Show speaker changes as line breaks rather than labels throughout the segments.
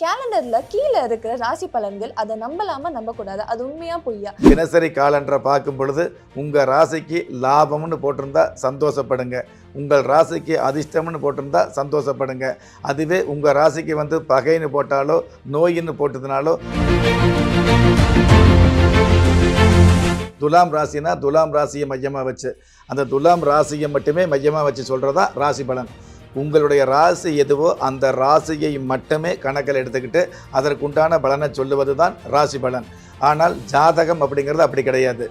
கேலண்டர்ல கீழே இருக்கிற ராசி பலன்கள் அதை நம்பலாமா நம்பக்கூடாது? அது உண்மையா பொய்யா?
தினசரி காலண்டரை பார்க்கும் பொழுது உங்கள் ராசிக்கு லாபம்னு போட்டிருந்தா சந்தோஷப்படுங்க. உங்கள் ராசிக்கு அதிர்ஷ்டம்னு போட்டிருந்தா சந்தோஷப்படுங்க. அதுவே உங்கள் ராசிக்கு வந்து பகைன்னு போட்டாலோ நோயின்னு போட்டதுனாலோ. துலாம் ராசினா துலாம் ராசியை மையமாக வச்சு அந்த துலாம் ராசியை மட்டுமே மையமாக வச்சு சொல்கிறதா ராசி பலன். உங்களுடைய ராசி எதுவோ அந்த ராசியை மட்டுமே கணக்கில் எடுத்துக்கிட்டு அதற்குண்டான பலனை சொல்லுவது தான் ராசி பலன். ஆனால் ஜாதகம் அப்படிங்கிறது அப்படி கிடையாது.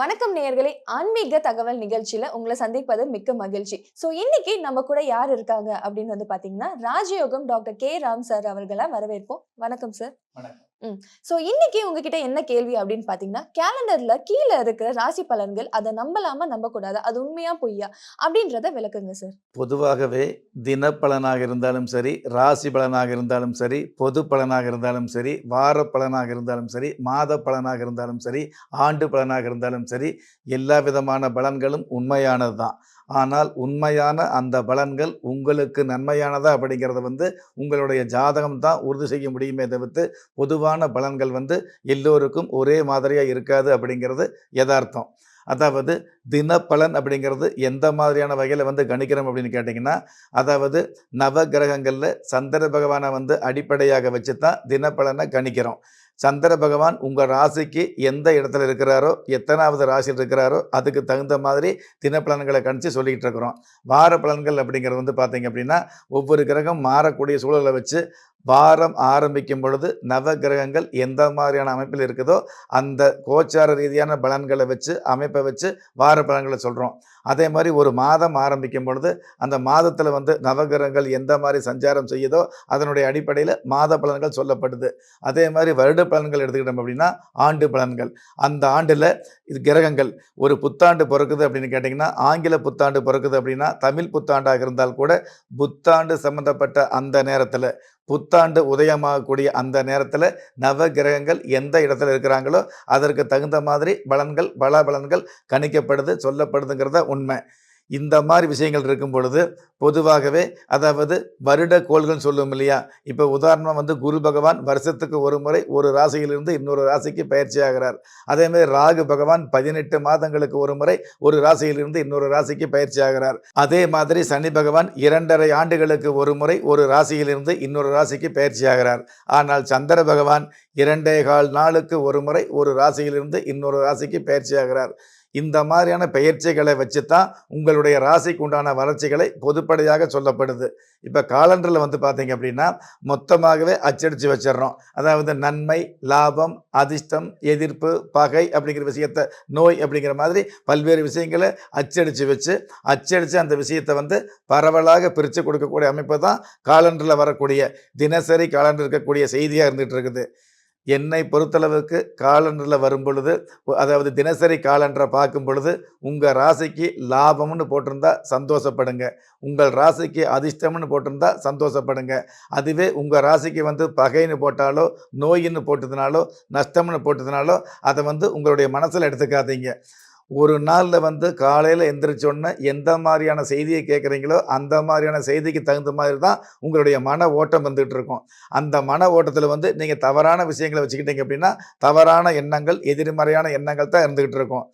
வணக்கம் நேயர்களே. ஆன்மீக தகவல் நிகழ்ச்சியில உங்களை சந்திப்பது மிக்க மகிழ்ச்சி. சோ இன்னைக்கு நம்ம கூட யார் இருக்காங்க அப்படின்னு வந்து பாத்தீங்கன்னா ராஜயோகம் டாக்டர் கே. ராம் சார் அவர்களை வரவேற்போம். வணக்கம் சார்.
வணக்கம்.
ம். ஸோ இன்னைக்கு உங்ககிட்ட என்ன கேள்வி அப்படின்னு பார்த்தீங்கன்னா கேலண்டர்ல கீழே இருக்கிற ராசி பலன்கள் அதை நம்பலாமா நம்பக்கூடாது? அது உண்மையா பொய்யா? அப்படின்றத விளக்குங்க சார்
பொதுவாகவே தினப்பலனாக இருந்தாலும் சரி ராசி பலனாக இருந்தாலும் சரி பொது பலனாக இருந்தாலும் சரி வார பலனாக இருந்தாலும் சரி மாத பலனாக இருந்தாலும் சரி ஆண்டு பலனாக இருந்தாலும் சரி எல்லா விதமான பலன்களும் உண்மையானது தான் ஆனால் உண்மையான அந்த பலன்கள் உங்களுக்கு நன்மையானதா அப்படிங்கிறத வந்து உங்களுடைய ஜாதகம் தான் உறுதி செய்ய முடியுமே தவிர்த்து பொதுவான பலன்கள் வந்து எல்லோருக்கும் ஒரே மாதிரியாக இருக்காது அப்படிங்கிறது யதார்த்தம். அதாவது தினப்பலன் அப்படிங்கிறது எந்த மாதிரியான வகையில் வந்து கணிக்கிறோம் அப்படின்னு கேட்டிங்கன்னா அதாவது நவ கிரகங்களில் சந்திர பகவானை வந்து அடிப்படையாக வச்சு தான் தினப்பலனை கணிக்கிறோம். சந்திர பகவான் உங்கள் ராசிக்கு எந்த இடத்துல இருக்கிறாரோ எத்தனாவது ராசியில் இருக்கிறாரோ அதுக்கு தகுந்த மாதிரி தினப்பலன்களை கணிச்சு சொல்லிக்கிட்டு இருக்கிறோம். வார பலன்கள் அப்படிங்கிறது வந்து பார்த்தீங்க அப்படின்னா ஒவ்வொரு கிரகம் மாறக்கூடிய சூழலை வச்சு வாரம் ஆரம்பிக்கும் பொழுது நவ கிரகங்கள் எந்த மாதிரியான அமைப்பில் இருக்குதோ அந்த கோச்சார ரீதியான பலன்களை வச்சு அமைப்பை வச்சு வார பலன்களை சொல்கிறோம் அதே மாதிரி ஒரு மாதம் ஆரம்பிக்கும் பொழுது அந்த மாதத்தில் வந்து நவகிரகங்கள் எந்த மாதிரி சஞ்சாரம் செய்யுதோ அதனுடைய அடிப்படையில் மாத பலன்கள் சொல்லப்படுது. அதே மாதிரி வருட பலன்கள் எடுத்துக்கிட்டோம் அப்படின்னா ஆண்டு பலன்கள். அந்த ஆண்டில் இது கிரகங்கள். ஒரு புத்தாண்டு பிறக்குது அப்படின்னு கேட்டிங்கன்னா ஆங்கில புத்தாண்டு பிறக்குது அப்படின்னா தமிழ் புத்தாண்டாக இருந்தால் கூட புத்தாண்டு சம்மந்தப்பட்ட அந்த நேரத்தில் புத்தாண்டு உதயமாகக்கூடிய அந்த நேரத்தில் நவ கிரகங்கள் எந்த இடத்துல இருக்கிறாங்களோ அதற்கு தகுந்த மாதிரி பலன்கள் பல பலன்கள் கணிக்கப்படுது சொல்லப்படுதுங்கிறத உண்மை. இந்த மாதிரி விஷயங்கள் இருக்கும் பொழுது பொதுவாகவே அதாவது வருட கோள்கள் சொல்லும் இல்லையா? இப்போ உதாரணமாக வந்து குரு பகவான் வருஷத்துக்கு ஒரு முறை ஒரு ராசியிலிருந்து இன்னொரு ராசிக்கு பயிற்சி ஆகிறார். அதேமாதிரி ராகு பகவான் பதினெட்டு மாதங்களுக்கு ஒரு முறை ஒரு ராசியிலிருந்து இன்னொரு ராசிக்கு பயிற்சி ஆகிறார். அதே மாதிரி சனி பகவான் இரண்டரை ஆண்டுகளுக்கு ஒரு முறை ஒரு ராசியிலிருந்து இன்னொரு ராசிக்கு பயிற்சி ஆகிறார். ஆனால் சந்திர பகவான் இரண்டே கால் நாளுக்கு ஒரு முறை ஒரு ராசியிலிருந்து இன்னொரு ராசிக்கு பயிற்சி ஆகிறார். இந்த மாதிரியான பெயர்ச்சிகளை வச்சு தான் உங்களுடைய ராசிக்கு உண்டான வளர்ச்சிகளை பொதுப்படையாக சொல்லப்படுது. இப்போ காலண்டரில் வந்து பார்த்தீங்க அப்படின்னா மொத்தமாகவே அச்சடித்து வச்சிடுறோம். அதாவது நன்மை லாபம் அதிர்ஷ்டம் எதிர்ப்பு பகை அப்படிங்கிற விஷயத்த நோய் அப்படிங்கிற மாதிரி பல்வேறு விஷயங்களை அச்சடித்து வச்சு அச்சடித்து அந்த விஷயத்தை வந்து பரவலாக பிரித்து கொடுக்கக்கூடிய அமைப்பு தான் காலண்டரில் வரக்கூடிய தினசரி காலண்டர் இருக்கக்கூடிய செய்தியாக இருந்துகிட்டு இருக்குது. என்னை பொறுத்தளவுக்கு காலண்டரில் வரும் பொழுது அதாவது தினசரி காலண்டரை பார்க்கும் பொழுது உங்கள் ராசிக்கு லாபம்னு போட்டிருந்தா சந்தோஷப்படுங்க. உங்கள் ராசிக்கு அதிர்ஷ்டம்னு போட்டிருந்தா சந்தோஷப்படுங்க. அதுவே உங்கள் ராசிக்கு வந்து பகைன்னு போட்டாலோ நோயின்னு போட்டதுனாலோ நஷ்டம்னு போட்டதுனாலோ அதை வந்து உங்களுடைய மனசில் எடுத்துக்காதீங்க. ஒரு நாளில் வந்து காலையில் எந்திரிச்சோன்னே எந்த மாதிரியான செய்தியை கேட்குறீங்களோ அந்த மாதிரியான செய்திக்கு தகுந்த மாதிரி தான் உங்களுடைய மன ஓட்டம் வந்துகிட்டு இருக்கும். அந்த மன ஓட்டத்தில் வந்து நீங்கள் தவறான விஷயங்களை வச்சுக்கிட்டீங்க அப்படின்னா தவறான எண்ணங்கள் எதிர்மறையான எண்ணங்கள் தான் இருந்துக்கிட்டு இருக்கும்.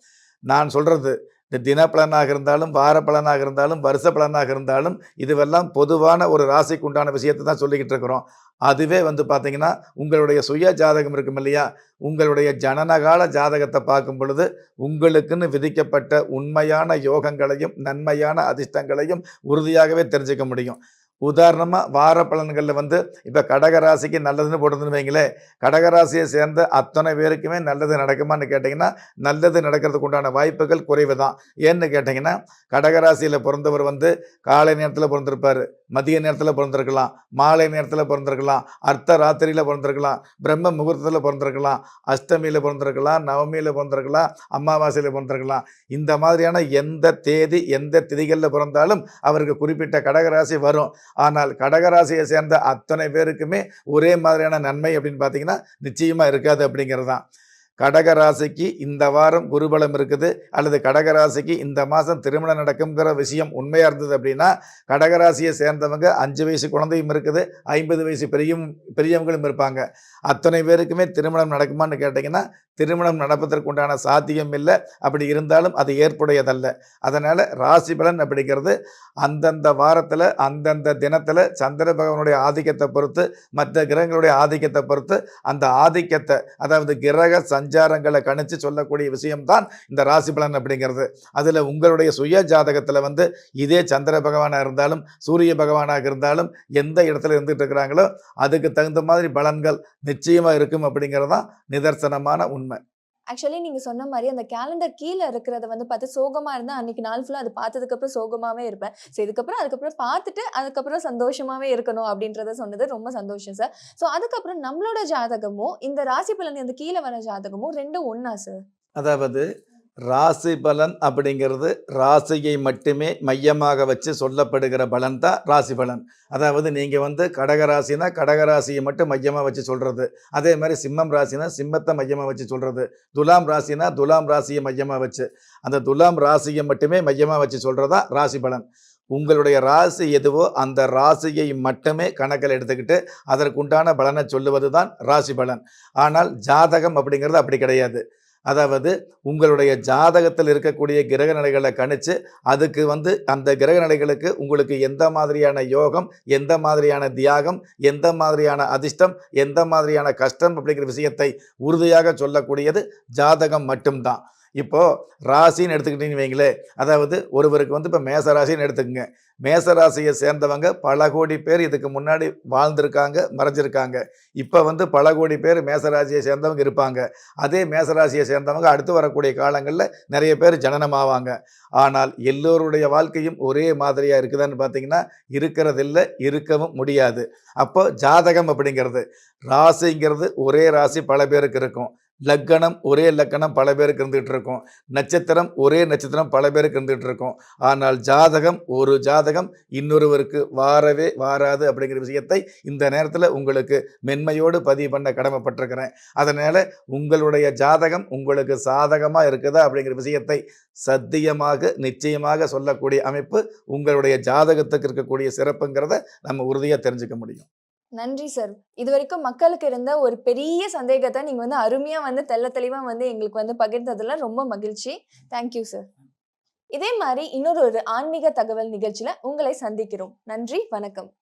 நான் சொல்கிறது இந்த தினப்பலனாக இருந்தாலும் வார பலனாக இருந்தாலும் வருஷ பலனாக இருந்தாலும் இதுவெல்லாம் பொதுவான ஒரு ராசிக்கு உண்டான விஷயத்தை தான் சொல்லிக்கிட்டு இருக்கிறோம். அதுவே வந்து பார்த்திங்கன்னா உங்களுடைய சுய ஜாதகம் இருக்கும் இல்லையா? உங்களுடைய ஜனனகால ஜாதகத்தை பார்க்கும் பொழுது உங்களுக்குன்னு விதிக்கப்பட்ட உண்மையான யோகங்களையும் நன்மையான அதிர்ஷ்டங்களையும் உறுதியாகவே தெரிஞ்சுக்க முடியும். உதாரணமாக வார பலன்களில் வந்து இப்போ கடகராசிக்கு நல்லதுன்னு போட்டதுன்னு வைங்களேன் கடகராசியை சேர்ந்த அத்தனை பேருக்குமே நல்லது நடக்குமான்னு கேட்டிங்கன்னா நல்லது நடக்கிறதுக்கு உண்டான வாய்ப்புகள் குறைவு தான் ஏன்னு கேட்டிங்கன்னா கடகராசியில் பிறந்தவர் வந்து காலை நேரத்தில் பிறந்திருப்பார். மதிய நேரத்தில் பிறந்திருக்கலாம் மாலை நேரத்தில் பிறந்திருக்கலாம் அர்த்த ராத்திரியில் பிறந்திருக்கலாம் பிரம்ம முகூர்த்தத்தில் பிறந்திருக்கலாம் அஷ்டமியில் பிறந்திருக்கலாம் நவமியில் பிறந்திருக்கலாம் அமாவாசையில் பிறந்திருக்கலாம். இந்த மாதிரியான எந்த தேதி எந்த திதிகளில் பிறந்தாலும் அவருக்கு குறிப்பிட்ட கடகராசி வரும். ஆனால் கடகராசியை சேர்ந்த அத்தனை பேருக்குமே ஒரே மாதிரியான நன்மை அப்படின்னு பார்த்தீங்கன்னா நிச்சயமாக இருக்காது அப்படிங்கிறது தான் கடக ராசிக்கு இந்த வாரம் குருபலம் இருக்குது அல்லது கடக ராசிக்கு இந்த மாதம் திருமணம் நடக்குங்கிற விஷயம் உண்மையாக இருந்தது அப்படின்னா கடகராசியை சேர்ந்தவங்க அஞ்சு வயசு குழந்தையும் இருக்குது ஐம்பது வயசு பெரியும் பெரியவங்களும் இருப்பாங்க. அத்தனை பேருக்குமே திருமணம் நடக்குமான்னு கேட்டிங்கன்னா திருமணம் நடப்பதற்கு உண்டான சாத்தியம் இல்லை. அப்படி இருந்தாலும் அது ஏற்புடையதல்ல. அதனால் ராசி பலன் அப்படிங்கிறது அந்தந்த வாரத்தில் அந்தந்த தினத்தில் சந்திர பகவானுடைய ஆதிக்கத்தை பொறுத்து மற்ற கிரகங்களுடைய ஆதிக்கத்தை பொறுத்து அந்த ஆதிக்கத்தை அதாவது கிரக சஞ்சாரங்களை கணிச்சு சொல்லக்கூடிய விஷயம்தான் இந்த ராசி பலன் அப்படிங்கிறது. அதில் உங்களுடைய சுய ஜாதகத்தில் வந்து இதே சந்திர பகவானாக இருந்தாலும் சூரிய பகவானாக இருந்தாலும் எந்த இடத்துல இருந்துகிட்டு இருக்கிறாங்களோ அதுக்கு தகுந்த மாதிரி பலன்கள் நிச்சயமாக இருக்கும் அப்படிங்கிறது தான் நிதர்சனமான உண்மை.
ஆக்சுவலி நீங்கள் சொன்ன மாதிரி அந்த கேலண்டர் கீழே இருக்கிறத வந்து பார்த்து சோகமாக இருந்தால் அன்னைக்கு நாள் ஃபுல்லாக அது பார்த்ததுக்கப்புறம் சோகமாகவே இருப்பேன். ஸோ இதுக்கப்புறம் அதுக்கப்புறம் பார்த்துட்டு அதுக்கப்புறம் சந்தோஷமாகவே இருக்கணும் அப்படின்றத சொன்னது ரொம்ப சந்தோஷம் சார் ஸோ அதுக்கப்புறம் நம்மளோட ஜாதகமும் இந்த ராசி பலன் அந்த கீழே வர ஜாதகமும் ரெண்டும் ஒன்றா சார்
அதாவது ராசி பலன் அப்படிங்கிறது ராசியை மட்டுமே மையமாக வச்சு சொல்லப்படுகிற பலன் தான் ராசி பலன். அதாவது நீங்கள் வந்து கடகராசினா கடகராசியை மட்டும் மையமாக வச்சு சொல்கிறது அதே மாதிரி சிம்மம் ராசினா சிம்மத்தை மையமாக வச்சு சொல்கிறது துலாம் ராசினா துலாம் ராசியை மையமாக வச்சு. அந்த துலாம் ராசியை மட்டுமே மையமாக வச்சு சொல்கிறதா ராசி பலன். உங்களுடைய ராசி எதுவோ அந்த ராசியை மட்டுமே கணக்கில் எடுத்துக்கிட்டு அதற்குண்டான பலனை சொல்லுவது தான் ராசி பலன். ஆனால் ஜாதகம் அப்படிங்கிறது அப்படி கிடையாது. அதாவது உங்களுடைய ஜாதகத்தில் இருக்கக்கூடிய கிரக நிலைகளை கணிச்சு அதுக்கு வந்து அந்த கிரக நிலைகளுக்கு உங்களுக்கு எந்த மாதிரியான யோகம் எந்த மாதிரியான தியாகம் எந்த மாதிரியான அதிர்ஷ்டம் எந்த மாதிரியான கஷ்டம் அப்படிங்கிற விஷயத்தை உறுதியாக சொல்லக்கூடியது ஜாதகம் மட்டும்தான். இப்போது ராசின்னு எடுத்துக்கிட்டீங்கன்னு வைங்களேன் அதாவது ஒருவருக்கு வந்து இப்போ மேச ராசின்னு எடுத்துக்கோங்க. மேச ராசியை சேர்ந்தவங்க பல கோடி பேர் இதுக்கு முன்னாடி வாழ்ந்திருக்காங்க மறைஞ்சிருக்காங்க. இப்போ வந்து பல கோடி பேர் மேச ராசியை சேர்ந்தவங்க இருப்பாங்க. அதே மேச ராசியை சேர்ந்தவங்க அடுத்து வரக்கூடிய காலங்களில் நிறைய பேர் ஜனனமாவாங்க. ஆனால் எல்லோருடைய வாழ்க்கையும் ஒரே மாதிரியாக இருக்குதான்னு பார்த்தீங்கன்னா இருக்கிறதில்ல இருக்கவும் முடியாது. அப்போ ஜாதகம் அப்படிங்கிறது ராசிங்கிறது ஒரே ராசி பல பேருக்கு இருக்கும். லக்கணம் ஒரே லக்கணம் பல பேருக்கு இருந்துகிட்டு இருக்கும். நட்சத்திரம் ஒரே நட்சத்திரம் பல பேருக்கு இருந்துகிட்டு இருக்கும். ஆனால் ஜாதகம் ஒரு ஜாதகம் இன்னொருவருக்கு வாரவே வாராது அப்படிங்கிற விஷயத்தை இந்த நேரத்தில் உங்களுக்கு மென்மையோடு பதிவு பண்ண கடமைப்பட்டிருக்கிறேன். அதனால் உங்களுடைய ஜாதகம் உங்களுக்கு சாதகமாக இருக்குதா அப்படிங்கிற விஷயத்தை சத்தியமாக நிச்சயமாக சொல்லக்கூடிய அமைப்பு உங்களுடைய ஜாதகத்துக்கு இருக்கக்கூடிய சிறப்புங்கிறத நம்ம உறுதியாக தெரிஞ்சுக்க முடியும்.
நன்றி சார் இது வரைக்கும் மக்களுக்கு இருந்த ஒரு பெரிய சந்தேகத்தை நீங்க வந்து அருமையா வந்து தெள்ள தெளிவா வந்து எங்களுக்கு வந்து பகிர்ந்ததுல ரொம்ப மகிழ்ச்சி. தேங்க்யூ சார் இதே மாதிரி இன்னொரு ஒரு ஆன்மீக தகவல் நிகழ்ச்சியில உங்களை சந்திக்கிறோம். நன்றி வணக்கம்.